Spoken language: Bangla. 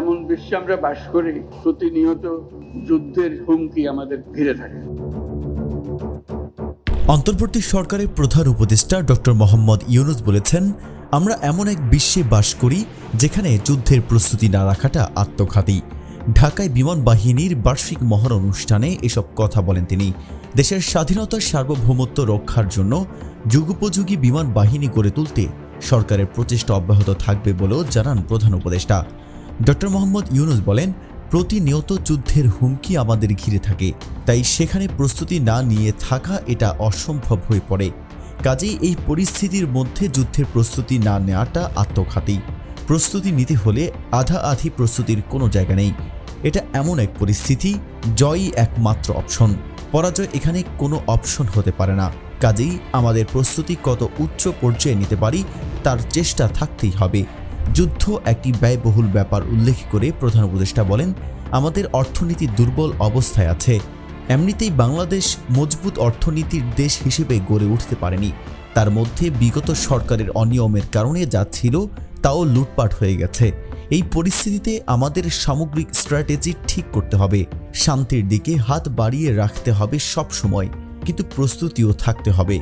এমন বিশ্বে আমরা বাস করি, প্রতিনিয়ত যুদ্ধের হুমকি আমাদের ঘিরে থাকে। অন্তর্বর্তী সরকারের প্রধান উপদেষ্টা ডক্টর মোহাম্মদ ইউনুস বলেছেন, আমরা এমন এক বিশ্বে বাস করি যেখানে যুদ্ধের প্রস্তুতি না রাখাটা আত্মঘাতী। ঢাকায় বিমান বাহিনীর বার্ষিক মহান অনুষ্ঠানে এসব কথা বলেন তিনি। দেশের স্বাধীনতার সার্বভৌমত্ব রক্ষার জন্য যুগোপযোগী বিমান বাহিনী গড়ে তুলতে সরকারের প্রচেষ্টা অব্যাহত থাকবে বলেও জানান প্রধান উপদেষ্টা। ডক্টর মোহাম্মদ ইউনুস বলেন, প্রতিনিয়ত যুদ্ধের হুমকি আমাদের ঘিরে থাকে, তাই সেখানে প্রস্তুতি না নিয়ে থাকা এটা অসম্ভব হয়ে পড়ে। কাজেই এই পরিস্থিতির মধ্যে যুদ্ধের প্রস্তুতি না নেওয়াটা আত্মঘাতী। প্রস্তুতি নিতে হলে আধা আধি প্রস্তুতির কোনো জায়গা নেই। এটা এমন এক পরিস্থিতি, জয়ই একমাত্র অপশন। পরাজয় এখানে কোনো অপশন হতে পারে না। কাজেই আমাদের প্রস্তুতি কত উচ্চ পর্যায়ে নিতে পারি, তার চেষ্টা থাকতেই হবে। যুদ্ধ একটি ব্যয়বহুল ব্যাপার উল্লেখ করে প্রধান উপদেষ্টা বলেন, আমাদের অর্থনীতি দুর্বল অবস্থায় আছে। এমনিতেই বাংলাদেশ মজবুত অর্থনীতির দেশ হিসেবে গড়ে উঠতে পারেনি। তার মধ্যে বিগত সরকারের অনিয়মের কারণে যা ছিল, তাও লুটপাট হয়ে গেছে। এই পরিস্থিতিতে আমাদের সামগ্রিক স্ট্র্যাটেজি ঠিক করতে হবে। শান্তির দিকে হাত বাড়িয়ে রাখতে হবে সব সময় কিন্তু প্রস্তুতিও থাকতে হবে।